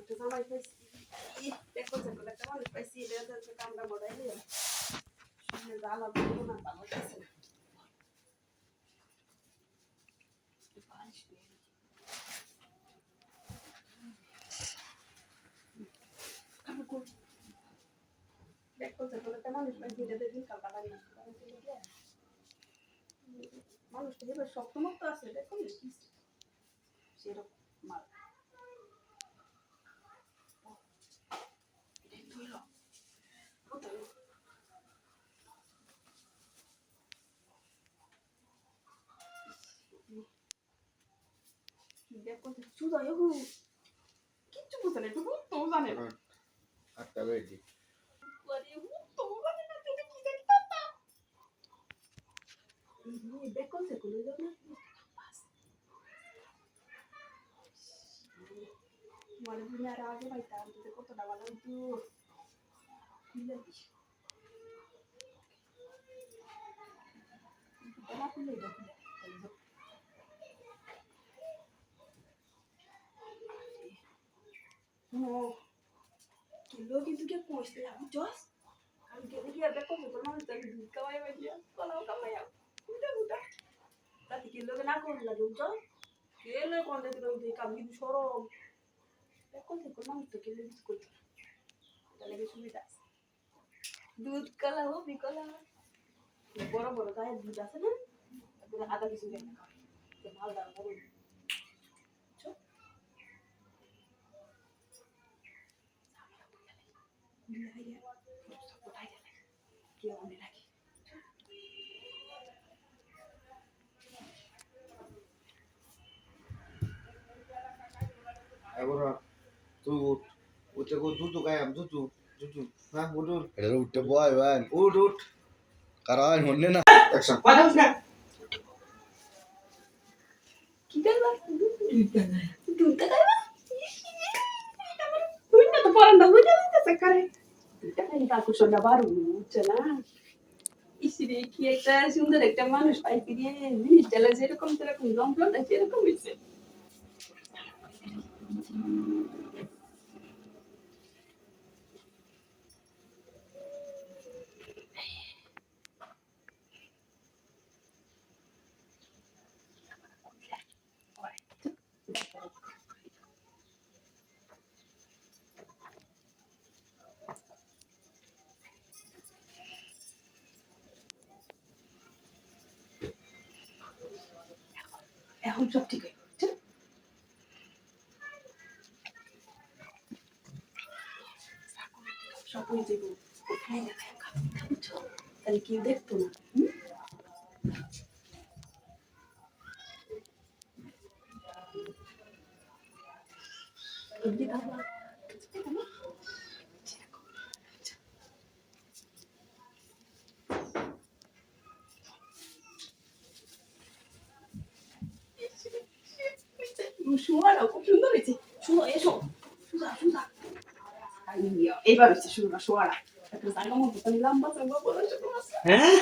একটা জামাই পাইছি দেখো দেখো একটা মানুষ পাইছি এটা একটা কামড়া বড়াই নিয়ে শুনে জ্বালা বলব না ভালো লাগছে না। কামড়। দেখো দেখো একটা মানুষ পাইছি এটা দেখুন কালকা বাড়ি মানুষটা এবার শক্তমক্ত আছে দেখুন সেরকম মাল। কিচ্ছু বুঝে না, একটু তো জানে। আটটা বেডি সে কোলে যাবে মানে দুনিয়ার আগে পাইতাম তোদের কতটা ভালো হতো খুলে দিস এটা খুলে দাও No. কিন্তু কে পৌঁছতে যাব জস আমি কেটে গিয়ে দেখো তোর মানুষ তাকে দুধ খাওয়াই বাইয়া কলাও খাওয়াই উঠে উঠা তাতে কিলোকে না লাগে উঠো কেলে কোনটা কিন্তু সরম দেখো দেখো মানুষ তো কেলে কিছু করতে এটা লেগে সুবিধা আছে। দুধ কলা হোক বিকলা বড় বড় গায়ে দুধ আছে না? তারপরে আদা কিছু দেয় না মাল এবার তুই উঠ। উঠে কো দুধ গায়াম দুধ দুধ হ্যাঁ উঠ উঠ। এটা উঠতে বয় ভাই উঠ উঠ। কারণ হন্যে না? অ্যাকশন কথা না? কি করবা? দুধ খাইবা তুই না তো বুঝে না। বারো ইসিরে কি একটা সুন্দর একটা মানুষ পাইছি রে। জিনিসটা যেরকম সেরকম জমপ্লটা সেরকম হয়েছে এখন সব ঠিক হয়ে গেছে সব হয়ে কোথায় বুঝছ তাহলে কেউ দেখতো না হুম? এমনি খাবা। সুমারা খুব সুন্দর হয়েছে সুন্দর এসো সুন্দর সুন্দর এবার হচ্ছে সুন্দর সোয়ারা একটা জায়গা মতো লম্বা জায়গা বড় ছোট মাছ হ্যাঁ